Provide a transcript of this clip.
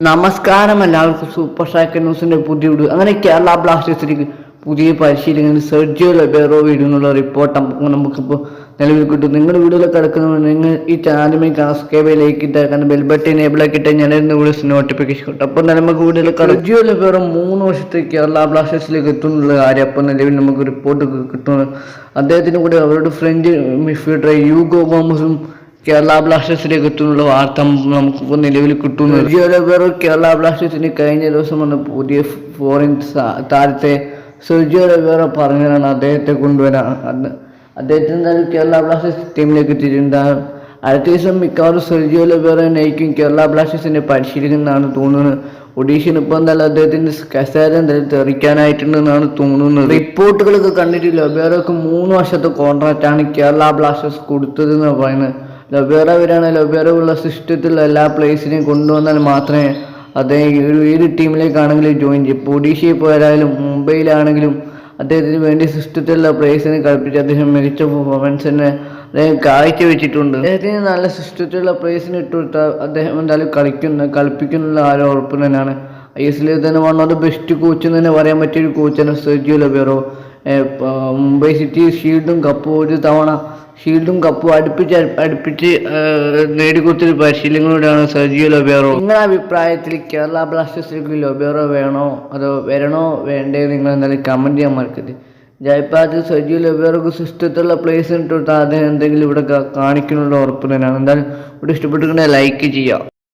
നമസ്കാരം എല്ലാവർക്കും super striker ന്യൂസിന്റെ പുതിയ വീഡിയോ. അങ്ങനെ കേരള ബ്ലാസ്റ്റേഴ്സിലേക്ക് പുതിയ പരിശീലകൻ സെർജിയോ ലബേറോ വീടുന്നുള്ള റിപ്പോർട്ട് നമുക്ക് നമുക്കിപ്പോൾ നിലവിൽ കിട്ടും. നിങ്ങളുടെ വീഡിയോയിൽ കിടക്കുന്ന നിങ്ങൾ ഈ ചാനലുമായി സബ്സ്ക്രൈബ് ലൈക്ക് ഇട്ടാക്കാൻ ബെൽബട്ട് എനേബിൾ ആക്കിയിട്ട് ഞാൻ ഇന്ന് വീഡിയോസ് നോട്ടിഫിക്കേഷൻ കിട്ടും അപ്പോൾ നമുക്ക് വീഡിയോയിൽ സെർജിയോ ലബേറോ മൂന്ന് വർഷത്തെ കേരള ബ്ലാസ്റ്റേഴ്സിലേക്ക് എത്തുന്നുള്ള കാര്യം അപ്പോൾ നിലവിൽ നമുക്ക് റിപ്പോർട്ട് കിട്ടുന്നു അദ്ദേഹത്തിന് കൂടെ അവരുടെ ഫ്രഞ്ച് യു ഗോ ഗോമസും കേരള ബ്ലാസ്റ്റേഴ്സിലേക്ക് എത്തുന്നുള്ള വാർത്ത നമുക്കിപ്പോൾ നിലവിൽ കിട്ടുന്നു സെർജിയോ കേരള ബ്ലാസ്റ്റേഴ്സിന് കഴിഞ്ഞ ദിവസം വന്ന പുതിയ ഫോറിൻ താരത്തെ സെർജിയോ വേറെ പറഞ്ഞതാണ് അദ്ദേഹത്തെ കൊണ്ടുവരാൻ. അന്ന് അദ്ദേഹത്തിന് എന്തായാലും കേരള ബ്ലാസ്റ്റേഴ്സ് ടീമിലേക്ക് എത്തിയിട്ടുണ്ടാകും അടുത്ത ദിവസം മിക്കവാറും സെർജിയോ ലവേറെ നയിക്കും കേരള ബ്ലാസ്റ്റേഴ്സിനെ പരിശീലിക്കുന്നതാണ് തോന്നുന്നത്. ഒഡീഷന് ഇപ്പോൾ എന്തായാലും അദ്ദേഹത്തിന്റെ കസേര എന്തായാലും തെറിക്കാനായിട്ടുണ്ടെന്നാണ് തോന്നുന്നത്. റിപ്പോർട്ടുകളൊക്കെ കണ്ടിട്ട് ലബേറോക്ക് മൂന്ന് വർഷത്തെ കോൺട്രാക്റ്റാണ് കേരള ബ്ലാസ്റ്റേഴ്സ് കൊടുത്തതെന്ന് പറയുന്നത്. ലബേറ വരാണ് ലബേറ ഉള്ള സിസ്റ്റത്തിൽ എല്ലാ പ്ലേസിനെയും കൊണ്ടുവന്നാൽ മാത്രമേ അദ്ദേഹം ഒരു ഏത് ടീമിലേക്കാണെങ്കിലും ജോയിൻ ചെയ്യും. ഇപ്പോൾ ഒഡീഷയിൽ പോയാലും മുംബൈയിലാണെങ്കിലും അദ്ദേഹത്തിന് വേണ്ടി സിസ്റ്റത്തിലുള്ള പ്ലേസിനെ കളിപ്പിച്ച് അദ്ദേഹം മികച്ച പെർഫോമൻസ് തന്നെ അദ്ദേഹം കാഴ്ചവെച്ചിട്ടുണ്ട്. അദ്ദേഹത്തിന് നല്ല സിസ്റ്റത്തിലുള്ള പ്ലേസിന് ഇട്ട് കൊടുത്താൽ അദ്ദേഹം എന്തായാലും കളിക്കുന്ന കളിപ്പിക്കുന്നുള്ള ആ ഒരു ഉറപ്പ് തന്നെയാണ്. ഐ എസ് എല്ലിൽ തന്നെ one of the best coach എന്ന് തന്നെ പറയാൻ പറ്റിയ ഒരു കോച്ചാണ് സെർജിയോ ലബേറോ മുംബൈ സിറ്റി ഷീൽഡും കപ്പും ഒരു തവണ ഷീൽഡും കപ്പും അടുപ്പിച്ച് അടു- അടുപ്പിച്ച് നേടിക്കൊടുത്തൊരു പരിശീലനങ്ങളോടാണ് സെർജിയോ ലൊബേറോ നിങ്ങളുടെ അഭിപ്രായത്തിൽ കേരള ബ്ലാസ്റ്റേഴ്സിലേക്ക് ലൊബേറോ വേണോ അതോ വരണോ വേണ്ടേ നിങ്ങൾ എന്തായാലും കമന്റ് ചെയ്യാൻ മറക്കരുത്. ജയപ്പാത്ത് സെർജിയോ ലൊബേറോക്ക് സിസ്റ്റത്തിലുള്ള പ്ലേസ് ഇട്ട് അദ്ദേഹം എന്തെങ്കിലും ഇവിടെ കാണിക്കുന്നുള്ള ഉറപ്പ് തന്നെയാണ് എന്തായാലും ഇവിടെ ഇഷ്ടപ്പെട്ടിട്ടുണ്ടെങ്കിൽ ലൈക്ക് ചെയ്യുക.